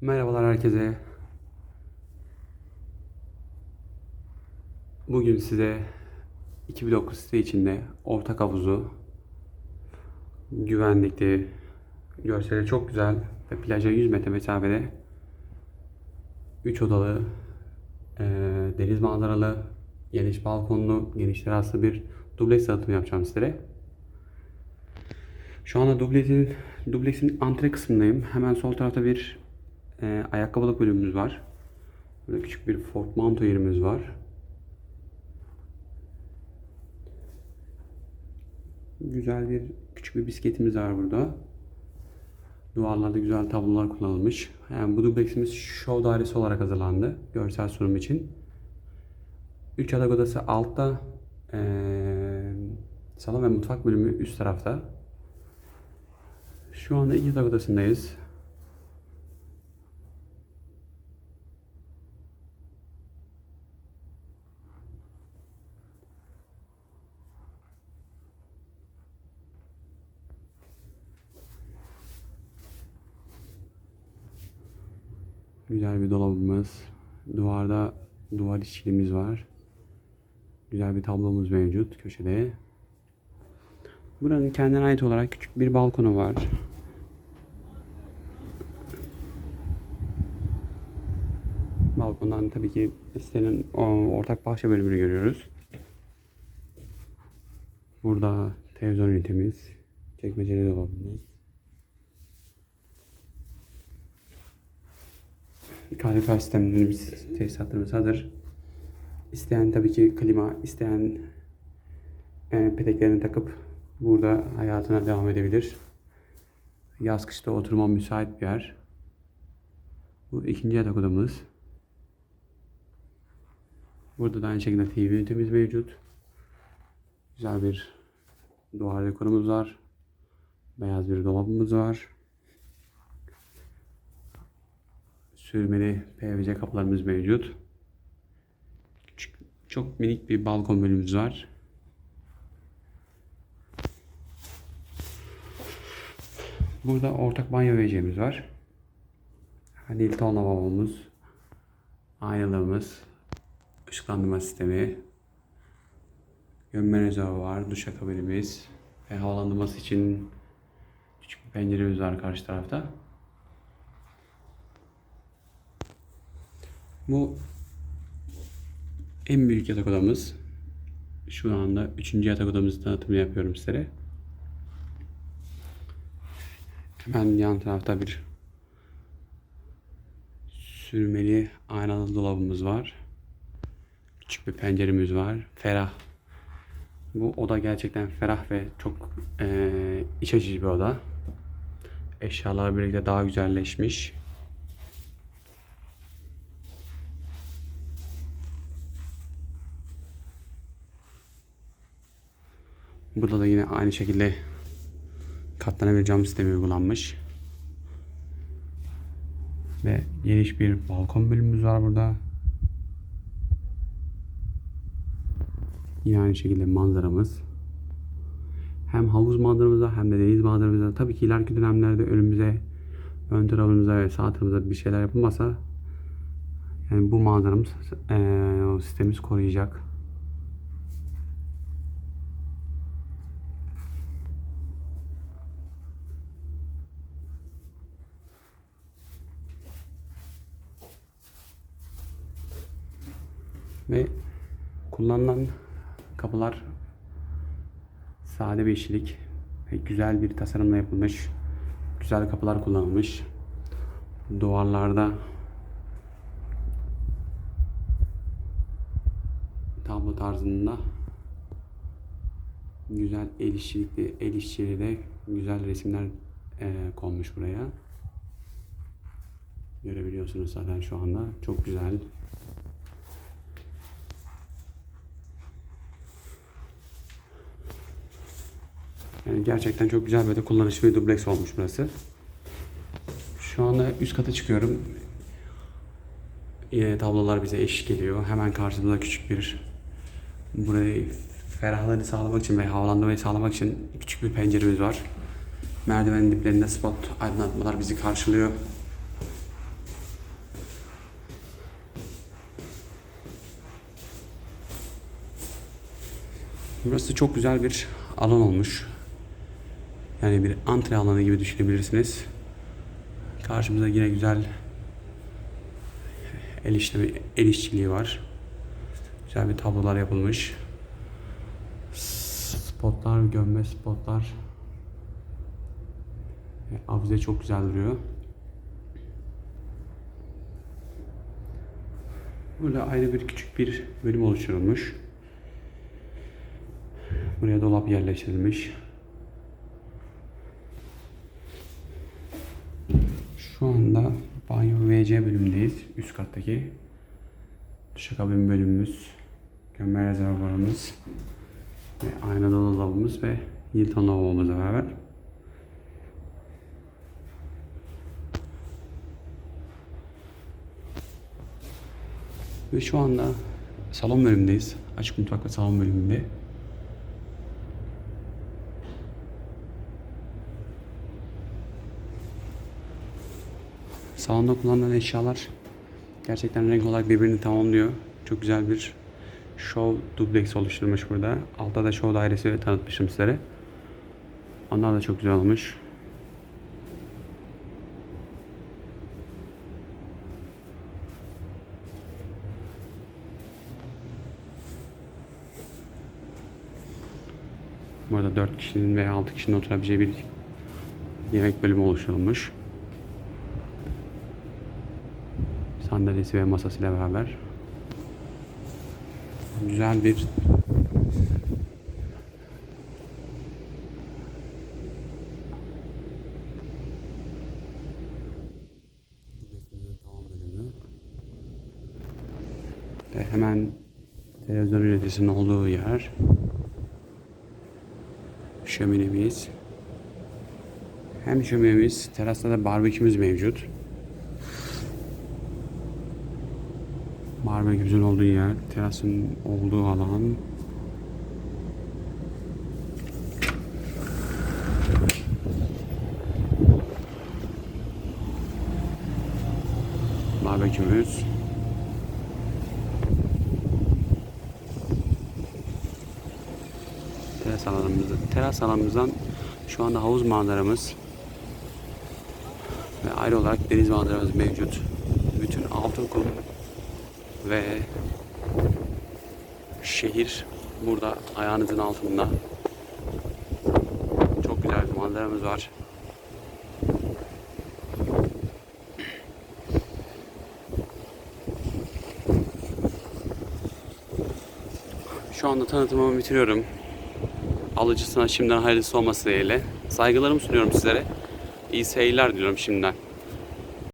Merhabalar herkese. Bugün size iki bloklu site içinde ortak havuzu, güvenlikli, görseli çok güzel ve plaja 100 metre mesafede 3 odalı, eee, deniz manzaralı, geniş balkonlu, geniş teraslı bir dubleks tanıtımı yapacağım sizlere. Şu anda dubleksin, dubleksin antre kısmındayım. Hemen sol tarafta bir e, ayakkabılık bölümümüz var. Burada küçük bir portmanto yerimiz var. Güzel bir küçük bir bisikletimiz var burada. Duvarlarda güzel tablolar kullanılmış. Yani bu dubleksimiz show dairesi olarak hazırlandı. Görsel sunum için. 3 yatak odası altta. eee, salon ve mutfak bölümü üst tarafta. Şu anda iki yatak odasındayız. Güzel bir dolabımız. Duvarda duvar işçiliğimiz var. Güzel bir tablomuz mevcut köşede. Buranın kendine ait olarak küçük bir balkonu var. Balkondan tabii ki sitenin ortak bahçe bölümünü görüyoruz. Burada televizyon ünitemiz, çekmeceli dolabımız. Kalorifer sistemlerimiz, tesisatlarımız hazır. İsteyen tabii ki klima, isteyen e, peteklerini takıp burada hayatına devam edebilir. Yaz kışta oturma müsait bir yer. Bu ikinci yatak odamız. Burada da aynı şekilde TV ünitemiz mevcut. Güzel bir duvar dekorumuz var. Beyaz bir dolabımız var. Sürmeli PVC kapılarımız mevcut. Küçük- çok minik bir balkon bölümümüz var. Burada ortak banyo vereceğimiz var. Hani ton lavabomuz, aynalığımız, ışıklandırma sistemi, gömme rezervü var, duşakabinimiz ve havalandırması için küçük bir penceremiz var karşı tarafta. Bu en büyük yatak odamız. Şu anda üçüncü yatak odamızı tanıtımını yapıyorum sizlere. Hemen yan tarafta bir sürmeli aynalı dolabımız var. Küçük bir penceremiz var. Ferah. Bu oda gerçekten ferah ve çok eee iç açıcı bir oda. Eşyalar birlikte daha güzelleşmiş. Burada da yine aynı şekilde katlanabilir cam sistemi uygulanmış. Ve geniş bir balkon bölümümüz var burada. Yine aynı şekilde manzaramız. Hem havuz manzaramızda hem de deniz manzaramızda. Tabii ki ileriki dönemlerde önümüze, ön tarafımıza ve sağ tarafımıza bir şeyler yapılmasa yani bu manzaramız, o sistemimiz koruyacak. Ve kullanılan kapılar sade bir işçilik ve güzel bir tasarımla yapılmış. Güzel kapılar kullanılmış. Duvarlarda tablo tarzında güzel el işçilikli, el işçiliği de güzel resimler eee, konmuş buraya. Görebiliyorsunuz zaten şu anda. Çok güzel. Yani gerçekten çok güzel böyle kullanışlı bir dubleks olmuş burası. Şu anda üst kata çıkıyorum. E, tablolar bize eşlik ediyor. Hemen karşımda küçük bir burayı ferahlığını sağlamak için ve havalandırmayı sağlamak için küçük bir penceremiz var. Merdiven diplerinde spot aydınlatmalar bizi karşılıyor. Burası çok güzel bir alan olmuş. Yani bir antre alanı gibi düşünebilirsiniz. Karşımızda yine güzel el işlemi, el işçiliği var. Güzel bir tablolar yapılmış. Spotlar, gömme spotlar. E, Avize çok güzel duruyor. Burada ayrı bir küçük bir bölüm oluşturulmuş. Buraya dolap yerleştirilmiş. Şu anda banyo WC bölümündeyiz. Üst kattaki. Duşakabin bölümümüz. Gömme rezervuarımız. Ve aynalı dolabımız ve Hilton lavabomuzla beraber. Ve şu anda salon bölümündeyiz. Açık mutfak ve salon bölümünde. Salonda kullanılan eşyalar gerçekten renk olarak birbirini tamamlıyor. Çok güzel bir show dubleks oluşturmuş burada. Altta da show dairesi tanıtmışım sizlere. Onlar da çok güzel olmuş. Burada 4 kişinin veya 6 kişinin oturabileceği bir yemek bölümü oluşturulmuş. Sandalyesi ve masasıyla beraber. Güzel bir ve hemen televizyon ünitesinin olduğu yer şöminemiz. Hem şöminemiz, terasta da barbekümüz mevcut. Barbekümüzün olduğu yer, terasın olduğu alan. Barbekümüz. Teras alanımızda. Teras alanımızdan şu anda havuz manzaramız ve ayrı olarak deniz manzaramız mevcut. Bütün Altınkum ve şehir burada ayağınızın altında. Çok güzel bir manzaramız var. Şu anda tanıtımımı bitiriyorum. Alıcısına şimdiden hayırlısı olması dileğiyle. Saygılarımı sunuyorum sizlere. İyi seyirler diliyorum şimdiden.